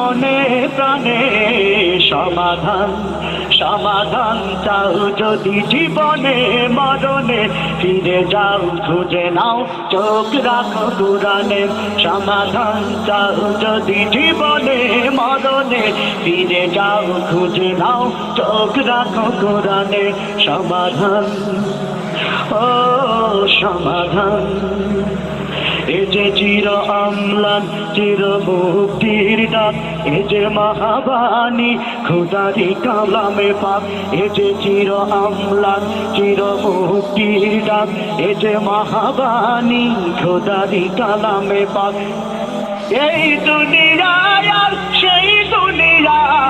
মনে প্রাণে সমাধান সমাধান চাও যদি জীবনে, মরণে ফিরে যাও, খুঁজে নাও, চোখ রাখো কোরআনে সমাধান চাও যদি জীবনে, মরণে ফিরে যাও, খুঁজে নাও, চোখ রাখো কোরআনে সমাধান, ও সমাধান। এ যে চির আমলান, চির মুক্তির ডাক, এ যে মহাবাণী, খুদারি কালামে পাক, এ যে চির আমলান, চির মুক্তির ডাক, এ যে মহাবাণী, খুদারি কালামে পাক। এই দুনিয়ায় সেই দুনিয়া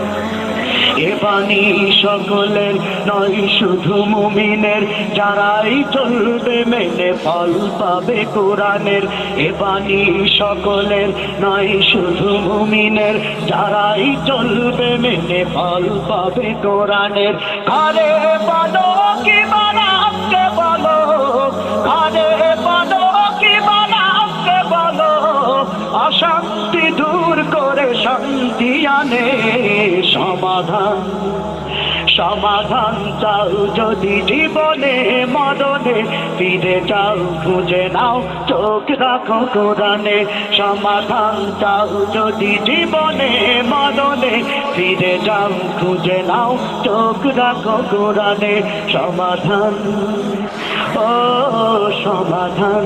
বাণী সকলের নয়, শুধু মুমিনের। যারাই চলবে মেনে ফল পাবে কোরআনের। এ বাণী সকলের নয়, শুধু মুমিনের। যারাই চলবে মেনে ফল পাবে কোরআনের। ঘরে বলো কি অশান্তি দূর করে শান্তি আনে। সমাধান সমাধান চাও যদি জীবনে মরণে, ফিরে যাও, খুঁজে নাও, চোখ রাখো কোরআনে। সমাধান চাও যদি জীবনে মরণে, ফিরে যাও, খুঁজে নাও, চোখ রাখো কোরআনে। সমাধান, ও সমাধান।